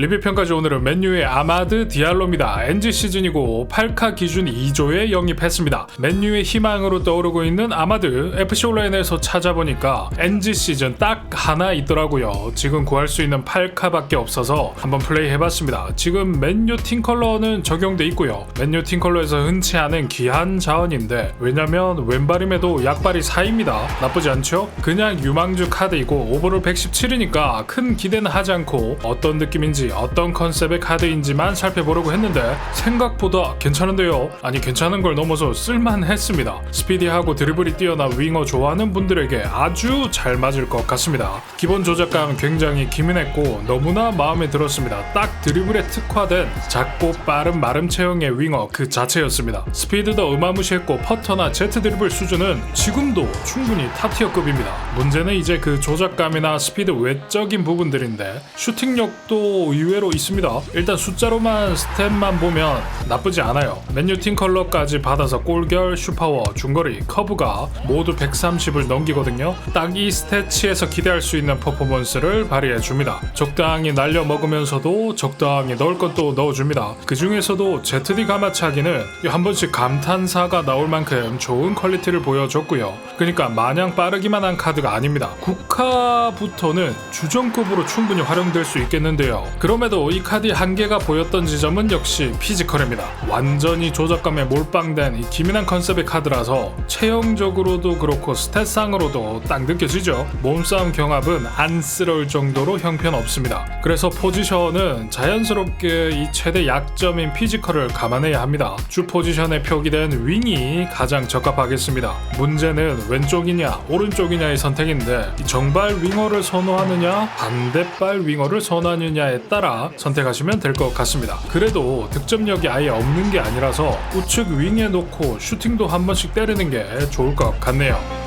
리뷰 평가지 오늘은 맨유의 아마드 디알로입니다. NG 시즌이고 8카 기준 2조에 영입했습니다. 맨유의 희망으로 떠오르고 있는 아마드 FC 온라인에서 찾아보니까 NG 시즌 딱 하나 있더라고요. 지금 구할 수 있는 8카밖에 없어서 한번 플레이 해봤습니다. 지금 맨유 팀 컬러는 적용돼 있고요. 맨유 팀 컬러에서 흔치 않은 귀한 자원인데 왜냐면 왼발임에도 약발이 4입니다. 나쁘지 않죠? 그냥 유망주 카드이고 오버롤 117이니까 큰 기대는 하지 않고 어떤 느낌인지 어떤 컨셉의 카드인지만 살펴보려고 했는데 생각보다 괜찮은데요. 아니 괜찮은 걸 넘어서 쓸만했습니다. 스피디하고 드리블이 뛰어난 윙어 좋아하는 분들에게 아주 잘 맞을 것 같습니다. 기본 조작감 굉장히 기민했고 너무나 마음에 들었습니다. 딱 드리블에 특화된 작고 빠른 마름 체형의 윙어 그 자체였습니다. 스피드도 어마무시했고 퍼터나 제트 드리블 수준은 지금도 충분히 탑티어급입니다. 문제는 이제 그 조작감이나 스피드 외적인 부분들인데 슈팅력도 의외로 있습니다. 일단 숫자로만 스탯만 보면 나쁘지 않아요. 맨유 팀 컬러까지 받아서 골결, 슈퍼워, 중거리, 커브가 모두 130을 넘기거든요. 딱 이 스태치에서 기대할 수 있는 퍼포먼스를 발휘해 줍니다. 적당히 날려 먹으면서도 적당히 넣을 것도 넣어줍니다. 그 중에서도 ZD 가마차기는 한 번씩 감탄사가 나올 만큼 좋은 퀄리티를 보여줬고요. 그러니까 마냥 빠르기만 한 카드가 아닙니다. 국카부터는 주전급으로 충분히 활용될 수 있겠는데요. 그럼에도 이 카드의 한계가 보였던 지점은 역시 피지컬입니다. 완전히 조작감에 몰빵된 이 기민한 컨셉의 카드라서 체형적으로도 그렇고 스탯상으로도 딱 느껴지죠. 몸싸움 경합은 안쓰러울 정도로 형편없습니다. 그래서 포지션은 자연스럽게 이 최대 약점인 피지컬을 감안해야 합니다. 주 포지션에 표기된 윙이 가장 적합하겠습니다. 문제는 왼쪽이냐 오른쪽이냐의 선택인데 이 정발 윙어를 선호하느냐 반대발 윙어를 선호하느냐에 따라 선택하시면 될 것 같습니다. 그래도 득점력이 아예 없는 게 아니라서 우측 윙에 놓고 슈팅도 한 번씩 때리는 게 좋을 것 같네요.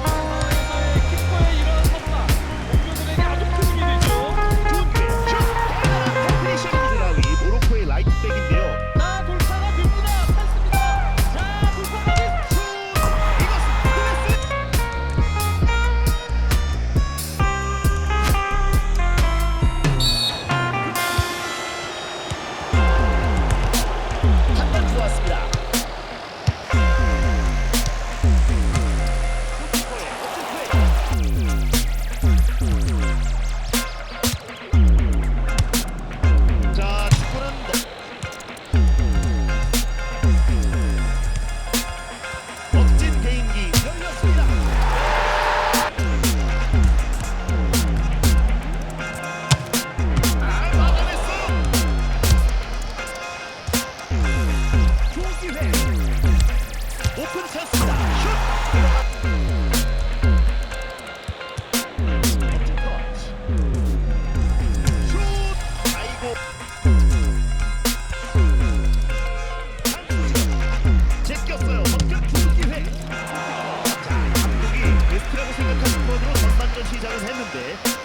기회. 자, 감독이 베스트